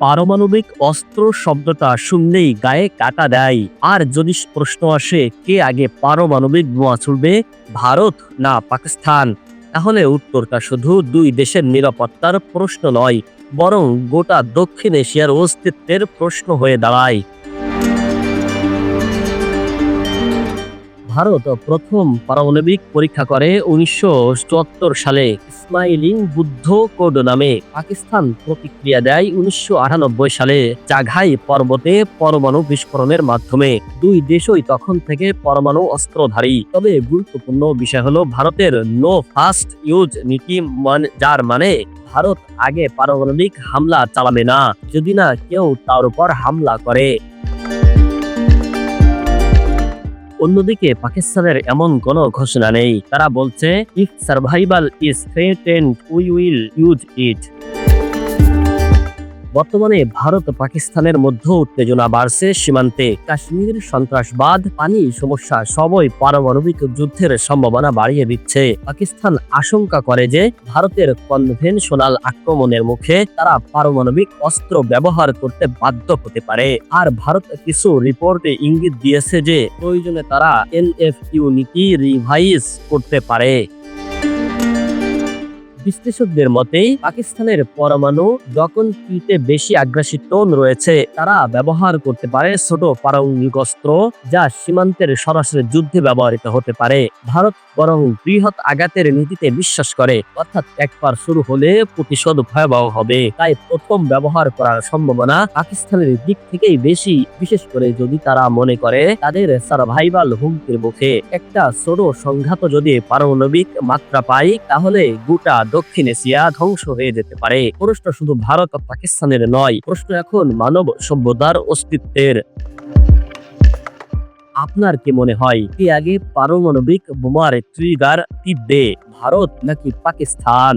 পারমাণবিক অস্ত্র শব্দটা শুনলেই গায়ে কাটা দেয়। আর যদি প্রশ্ন আসে, কে আগে পারমাণবিক বোমা ছুড়বে, ভারত না পাকিস্তান? তাহলে উত্তরটা শুধু দুই দেশের নিরাপত্তার প্রশ্ন নয়, বরং গোটা দক্ষিণ এশিয়ার অস্তিত্বের প্রশ্ন হয়ে দাঁড়ায়। ভারত প্রথম পারমাণবিক পরীক্ষা করে উনিশশো সালে ইসমাইলিং বুদ্ধ কোড নামে পাকিস্তান প্রতিক্রিয়া দেয় উনিশশো সালে চাঘাই পর্বতে পরমাণু বিস্ফোরণের মাধ্যমে। দুই দেশই তখন থেকে পরমাণু অস্ত্রধারী। তবে গুরুত্বপূর্ণ বিষয় হলো ভারতের নো ফার্স্ট ইউজ নীতি যার মানে ভারত আগে পারমাণবিক হামলা চালাবে না। যদি না কেউ তার উপর হামলা করে। অন্যদিকে পাকিস্তানের এমন কোন ঘোষণা নেই। তারা বলছে if survival is threatened we will use it বর্তমানে ভারত পাকিস্তানের মধ্যে উত্তেজনা বাড়ছে সীমান্তে। কাশ্মীর সন্ত্রাসবাদ, পানি সমস্যা সবই পারমাণবিক যুদ্ধের সম্ভাবনা বাড়িয়ে দিচ্ছে। পাকিস্তান আশঙ্কা করে যে ভারতের কনভেনশনাল আক্রমণের মুখে তারা পারমাণবিক অস্ত্র ব্যবহার করতে বাধ্য হতে পারে। আর ভারত কিছু রিপোর্টে ইঙ্গিত দিয়েছে যে প্রয়োজনে তারা এনএফইউ নীতি রিভাইজ করতে পারে। বিশ্লেষকদের মতে পাকিস্তানের পরমাণু দখলকৃতে বেশি আগ্রাসী টোন রয়েছে, তারা ব্যবহার করতে পারে ছোট পারমাণবিক অস্ত্র যা সীমান্তের সরাসরি যুদ্ধে ব্যবহৃত হতে পারে। ভারত বরং বৃহৎ আঘাতের নীতিতে বিশ্বাস করে, অর্থাৎ একবার শুরু হলে প্রতিশোধ ভয়াবহ হবে। তাই প্রথম ব্যবহার করার সম্ভাবনা পাকিস্তানের দিক থেকেই বেশি, বিশেষ করে যদি তারা মনে করে তাদের সার্ভাইভাল হুমকির মুখে। একটা ছোট সংঘাত যদি পারমাণবিক মাত্রা পায়, তাহলে গোটা দক্ষিণ এশিয়া ধ্বংস হয়ে যেতে পারে। প্রশ্ন শুধু ভারত আর পাকিস্তানের নয়, প্রশ্ন এখন মানব সভ্যতার অস্তিত্বের। আপনার কি মনে হয়, কি আগে পারমাণবিক বোমার ট্রিগার টিপবে ভারত নাকি পাকিস্তান?